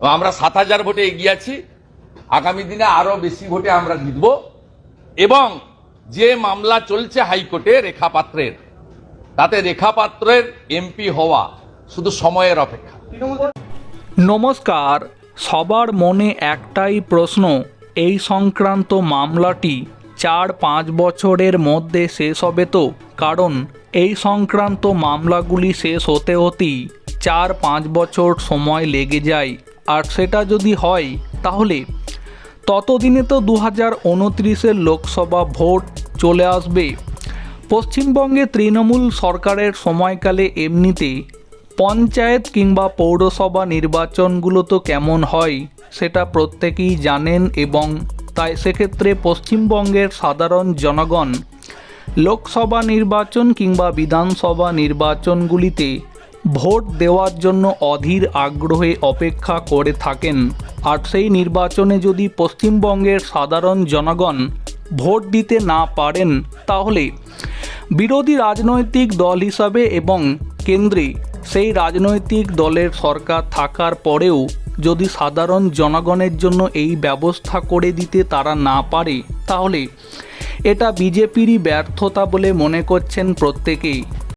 আমরা সাত হাজার ভোটে এগিয়ে আছি। আগামী দিনে আরও বেশি ভোটে আমরা জিতব। এবং যে মামলা চলছে হাইকোর্টে রেখা পাত্রের তাতে রেখা পাত্রের এমপি হওয়া শুধু সময়ের অপেক্ষা। নমস্কার, সবার মনে একটাই প্রশ্ন, এই সংক্রান্ত মামলাটি চার পাঁচ বছরের মধ্যে শেষ হবে তো? কারণ এই সংক্রান্ত মামলাগুলি শেষ হতে হতেই চার পাঁচ বছর সময় লেগে যায়। আর সেটা যদি হয়, তাহলে ততদিনে তো দু হাজার উনত্রিশের লোকসভা ভোট চলে আসবে। পশ্চিমবঙ্গে তৃণমূল সরকারের সময়কালে এমনিতে পঞ্চায়েত কিংবা পৌরসভা নির্বাচনগুলো তো কেমন হয়, সেটা প্রত্যেকেই জানেন এবং তাই সেক্ষেত্রে পশ্চিমবঙ্গের সাধারণ জনগণ লোকসভা নির্বাচন কিংবা বিধানসভা নির্বাচনগুলিতে ভোট দেওয়ার জন্য অধীর আগ্রহে অপেক্ষা করে থাকেন। আর সেই নির্বাচনে যদি পশ্চিমবঙ্গের সাধারণ জনগণ ভোট দিতে না পারেন, তাহলে বিরোধী রাজনৈতিক দল হিসাবে এবং কেন্দ্রে সেই রাজনৈতিক দলের সরকার থাকার পরেও যদি সাধারণ জনগণের জন্য এই ব্যবস্থা করে দিতে তারা না পারে, তাহলে এটা বিজেপিরই ব্যর্থতা বলে মনে করছেন প্রত্যেকেই।